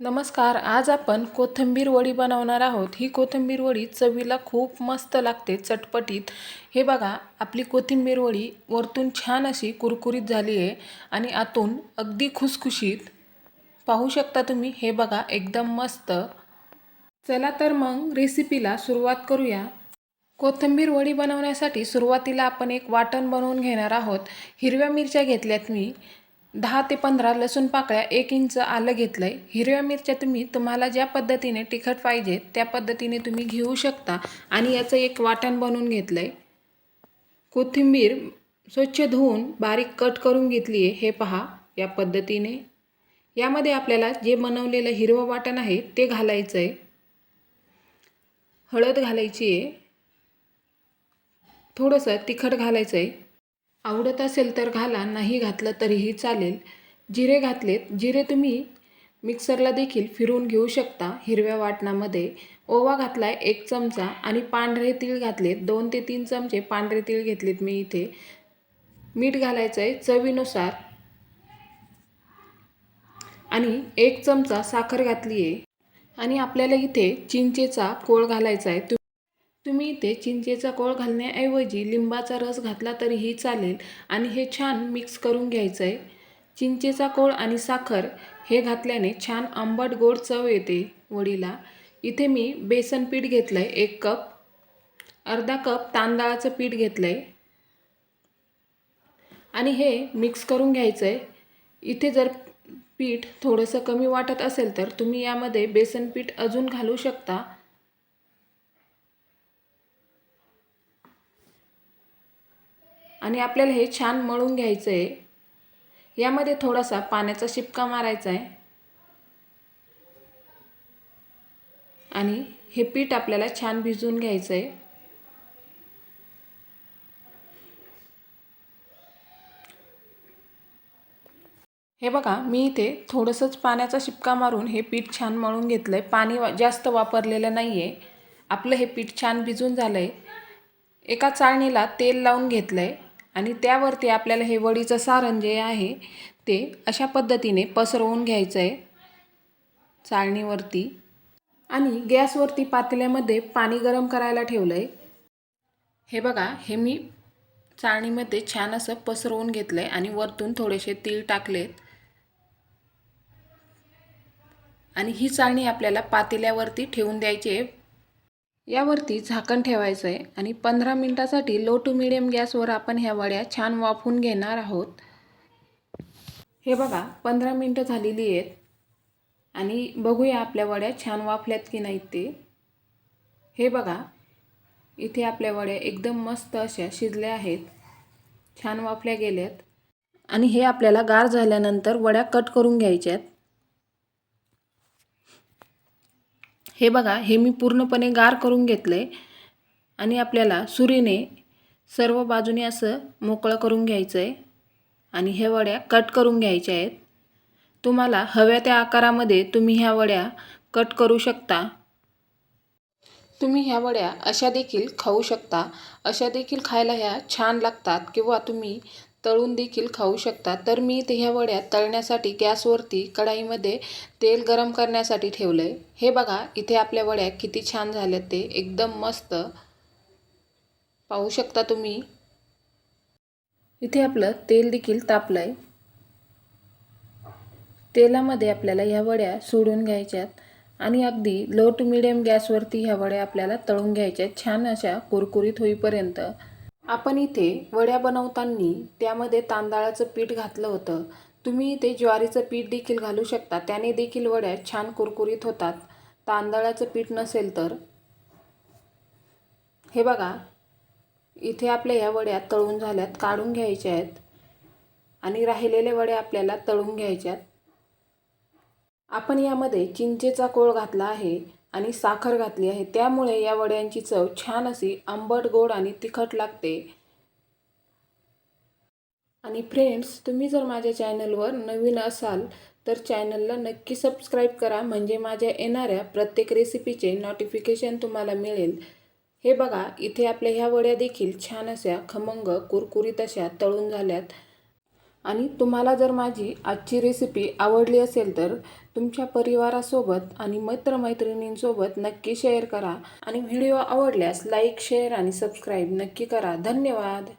नमस्कार आज आपण कोथिंबीर वडी बनवणार आहोत. ही कोथिंबीर वडी चवीला खूप मस्त लागते चटपटीत. हे बघा आपली कोथिंबीर वडी वरतून छान अशी कुरकुरीत झाली आहे आणि आतून अगदी खुसखुशीत. पाहू शकता तुम्ही हे बघा एकदम मस्त. चला तर मग रेसिपीला सुरुवात करूया. कोथिंबीर वडी बनवण्यासाठी सुरुवातीला आपण एक वाटण बनवून घेणार आहोत. हिरव्या मिरच्या घेतल्यात मी. दहा ते पंधरा लसूण पाकळ्या एक इंच आलं घेतलं आहे हिरव्या मिरच्या तुम्ही तुम्हाला ज्या पद्धतीने तिखट पाहिजे त्या पद्धतीने तुम्ही घेऊ शकता. आणि याचं एक वाटण बनवून घेतलं आहे कोथिंबीर स्वच्छ धुवून बारीक कट करून घेतली आहे हे पहा या पद्धतीने. यामध्ये आपल्याला जे बनवलेलं हिरवं वाटण आहे ते घालायचं आहे हळद घालायची आहे थोडंसं तिखट घालायचं आहे आवडत असेल तर घाला नाही घातलं तरीही चालेल. जिरे घातलेत. जिरे तुम्ही मिक्सरला देखील फिरवून घेऊ शकता हिरव्या वाटणामध्ये. ओवा घातला आहे एक चमचा आणि पांढरे तीळ घातलेत. दोन ते तीन चमचे पांढरे तीळ घेतलेत मी इथे. मीठ घालायचं आहे चवीनुसार. आणि एक चमचा साखर घातली आहे आणि आपल्याला इथे चिंचेचा कोळ घालायचा आहे तुम्ही इथे चिंचेचा कोळ घालण्याऐवजी लिंबाचा रस घातला तरीही चालेल आणि हे छान मिक्स करून घ्यायचं आहे चिंचेचा कोळ आणि साखर हे घातल्याने छान आंबट गोड चव येते. वडीला इथे मी बेसन पीठ घेतलं आहे एक कप. अर्धा कप तांदळाचं पीठ घेतलं आहे आणि हे मिक्स करून घ्यायचं आहे इथे जर पीठ थोडंसं कमी वाटत असेल तर तुम्ही यामध्ये बेसन पीठ अजून घालू शकता. आणि आपल्याला हे छान मळून घ्यायचं आहे यामध्ये थोडासा पाण्याचा शिपका मारायचा आहे आणि हे पीठ आपल्याला छान भिजवून घ्यायचं आहे हे बघा मी इथे थोडंसंच पाण्याचा शिपका मारून हे पीठ छान मळून घेतलं आहे पाणी वा जास्त वापरलेलं नाही आहे आपलं हे पीठ छान भिजून झालं आहे एका चाळणीला तेल लावून घेतलं आहे आणि त्यावरती आपल्याला हे वडीचं सारण जे आहे ते अशा पद्धतीने पसरवून घ्यायचं आहे चाळणीवरती. आणि गॅसवरती पातेल्यामध्ये पाणी गरम करायला ठेवलं आहे हे बघा हे मी चाळणीमध्ये छान असं पसरवून घेतलं आहे आणि वरतून थोडेसे तीळ टाकलेत. आणि ही चाळणी आपल्याला पातेल्यावरती ठेवून द्यायची आहे. यावरती झाकण ठेवायचं आहे आणि पंधरा मिनटासाठी लो टू मिडियम गॅसवर आपण ह्या वड्या छान वाफून घेणार आहोत. हे बघा पंधरा मिनटं झालेली आहेत. आणि बघूया आपल्या वड्या छान वाफल्यात की नाहीत ते. हे बघा इथे आपल्या वड्या एकदम मस्त अशा शिजल्या आहेत. छान वाफल्या गेल्यात. आणि हे आपल्याला गार झाल्यानंतर वड्या कट करून घ्यायच्यात. हे बघा हे मी पूर्णपणे गार करून घेतलं आहे आणि आपल्याला सुरीने सर्व बाजूने असं मोकळं करून घ्यायचं आहे आणि ह्या वड्या कट करून घ्यायच्या आहेत. तुम्हाला हव्या त्या आकारामध्ये तुम्ही ह्या वड्या कट करू शकता. तुम्ही ह्या वड्या अशा देखील खाऊ शकता. अशा देखील खायला ह्या छान लागतात किंवा तुम्ही तळून देखील खाऊ शकता. तर मी इथे ह्या वड्या तळण्यासाठी गॅसवरती कढाईमध्ये तेल गरम करण्यासाठी ठेवलं आहे हे बघा इथे आपल्या वड्या किती छान झाल्यात ते. एकदम मस्त. पाहू शकता तुम्ही? इथे आपलं तेल देखील तापलं आहे तेलामध्ये आपल्याला ह्या वड्या सोडून घ्यायच्यात आणि अगदी लो टू मिडियम गॅसवरती ह्या वड्या आपल्याला तळून घ्यायच्या छान अशा कुरकुरीत होईपर्यंत. आपण इथे वड्या बनवताना त्यामध्ये तांदळाचं पीठ घातलं होतं. तुम्ही इथे ज्वारीचं पीठ देखील घालू शकता. त्याने देखील वड्या छान कुरकुरीत होतात. तांदळाचं पीठ नसेल तर. हे बघा. इथे आपल्या ह्या वड्या तळून झाल्यात काढून घ्यायच्या आहेत. आणि राहिलेल्या वड्या आपल्याला तळून घ्यायच्यात आपण यामध्ये चिंचेचा कोळ घातला आहे. आणि साखर घातली आहे. त्यामुळे या वड्यांची चव छान अशी आंबट गोड आणि तिखट लागते. आणि फ्रेंड्स तुम्ही जर माझ्या चॅनलवर नवीन असाल तर चॅनलला नक्की सबस्क्राईब करा. म्हणजे माझ्या येणाऱ्या प्रत्येक रेसिपीचे नोटिफिकेशन तुम्हाला मिळेल. हे बघा इथे आपल्या ह्या वड्या देखील छान अशा खमंग कुरकुरीत अशा तळून झाल्यात. आणि तुम्हाला जर माझी आजची रेसिपी आवडली असेल तर तुमच्या परिवारासोबत आणि मित्रमैत्रिणींसोबत नक्की शेअर करा. आणि व्हिडिओ आवडल्यास लाईक शेअर आणि सबस्क्राईब नक्की करा. धन्यवाद!